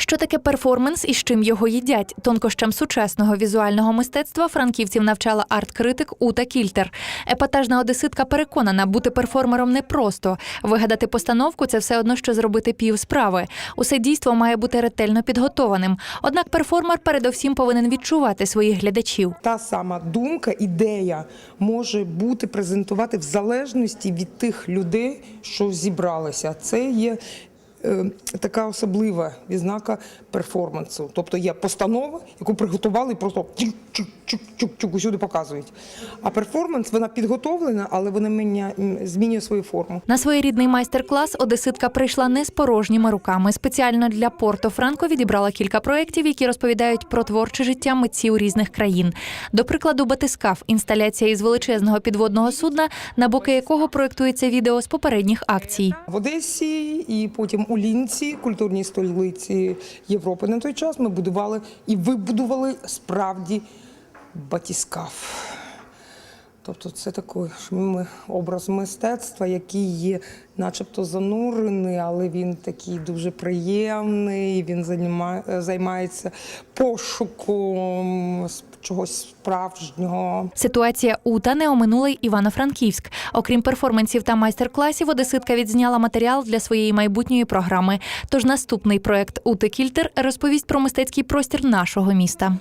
Що таке перформанс і з чим його їдять? Тонкощам сучасного візуального мистецтва франківців навчала арт-критик Ута Кільтер. Епатажна одеситка переконана, бути перформером непросто. Вигадати постановку це все одно, що зробити пів справи. Усе дійство має бути ретельно підготованим. Однак перформер передовсім повинен відчувати своїх глядачів. Та сама думка, ідея може бути презентувати в залежності від тих людей, що зібралися. Це є така особлива відзнака перформансу. Тобто є постанова, яку приготували і просто чук-чук-чук-чук усюди показують. А перформанс вона підготовлена, але вона міня- змінює свою форму. На своєрідний майстер-клас одеситка прийшла не з порожніми руками. Спеціально для Порто Франко відібрала кілька проєктів, які розповідають про творче життя митців різних країн. До прикладу, батискаф інсталяція із величезного підводного судна, на боки якого проєктується відео з попередніх акцій. В Одесі і потім у Лінці, культурній столиці Європи. На той час ми будували і вибудували справді батіскаф. Тобто це такий образ мистецтва, який є начебто занурений, але він такий дуже приємний, він займає- займається пошуком чогось справжнього. Ситуація Ута не оминула й Івано-Франківськ. Окрім перформансів та майстер-класів, одеситка відзняла матеріал для своєї майбутньої програми. Тож наступний проект Ути Кільтер розповість про мистецький простір нашого міста.